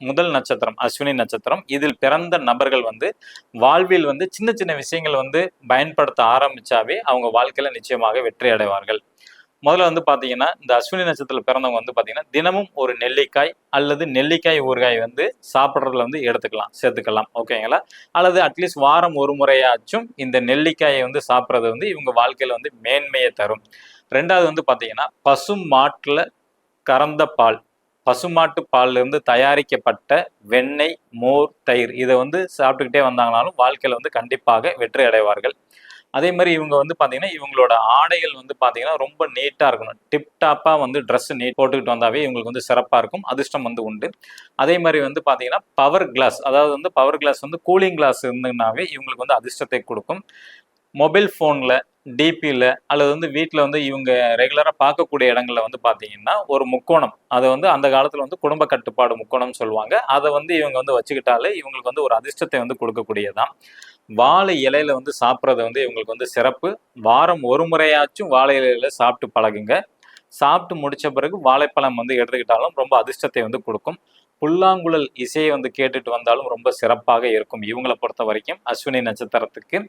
முதல் நட்சத்திரம் அஸ்வினி நட்சத்திரம். இதில் பிறந்த நபர்கள் வந்து வாழ்வில் வந்து சின்ன சின்ன விஷயங்கள் வந்து பயன்படுத்த ஆரம்பிச்சாவே அவங்க வாழ்க்கையில நிச்சயமாக வெற்றி அடைவார்கள். முதல்ல வந்து பார்த்தீங்கன்னா இந்த அஸ்வினி நட்சத்திரத்தில் பிறந்தவங்க வந்து பார்த்தீங்கன்னா தினமும் ஒரு நெல்லிக்காய் அல்லது நெல்லிக்காய் ஊறுகாய் வந்து சாப்பிட்றதுல வந்து எடுத்துக்கலாம் சேர்த்துக்கலாம். ஓகேங்களா? அல்லது அட்லீஸ்ட் வாரம் ஒரு முறையாச்சும் இந்த நெல்லிக்காயை வந்து சாப்பிட்றது வந்து இவங்க வாழ்க்கையில் வந்து மேன்மையை தரும். ரெண்டாவது வந்து பார்த்தீங்கன்னா பசு மாட்டில் கறந்த பால். பசுமாட்டு பால்ல இருந்து தயாரிக்கப்பட்ட வெண்ணெய் மோர் தயிர் இதை வந்து சாப்பிட்டுக்கிட்டே வந்தாங்கனாலும் வாழ்க்கையில வந்து கண்டிப்பாக வெற்றி அடைவார்கள். அதே மாதிரி இவங்க வந்து பார்த்தீங்கன்னா இவங்களோட ஆடைகள் வந்து பார்த்தீங்கன்னா ரொம்ப நீட்டாக இருக்கணும். டிப்டாப்பாக வந்து ட்ரெஸ் நீட் போட்டுக்கிட்டு வந்தாவே இவங்களுக்கு வந்து சிறப்பாக இருக்கும். அதிர்ஷ்டம் வந்து உண்டு. அதே மாதிரி வந்து பார்த்தீங்கன்னா பவர் கிளாஸ் அதாவது வந்து பவர் கிளாஸ் வந்து கூலிங் கிளாஸ் இருந்ததுனாவே இவங்களுக்கு வந்து அதிர்ஷ்டத்தை கொடுக்கும். மொபைல் ஃபோனில் டிபியில் அல்லது வந்து வீட்டில் வந்து இவங்க ரெகுலராக பார்க்கக்கூடிய இடங்களில் வந்து பார்த்தீங்கன்னா ஒரு முக்கோணம். அதை வந்து அந்த காலத்தில் வந்து குடும்ப கட்டுப்பாடு முக்கோணம்னு சொல்லுவாங்க. அதை வந்து இவங்க வந்து வச்சுக்கிட்டாலே இவங்களுக்கு வந்து ஒரு அதிர்ஷ்டத்தை வந்து கொடுக்கக்கூடியதான் வாழை இலையில வந்து சாப்பிட்றது வந்து இவங்களுக்கு வந்து சிறப்பு. வாரம் ஒரு முறையாச்சும் வாழை இலையில சாப்பிட்டு பழகுங்க. சாப்பிட்டு முடிச்ச பிறகு வாழைப்பழம் வந்து எடுத்துக்கிட்டாலும் ரொம்ப அதிர்ஷ்டத்தை வந்து கொடுக்கும். புல்லாங்குழல் இசையை வந்து கேட்டுட்டு வந்தாலும் ரொம்ப சிறப்பாக இருக்கும் இவங்களை பொறுத்த வரைக்கும் அஸ்வினி நட்சத்திரத்துக்கு.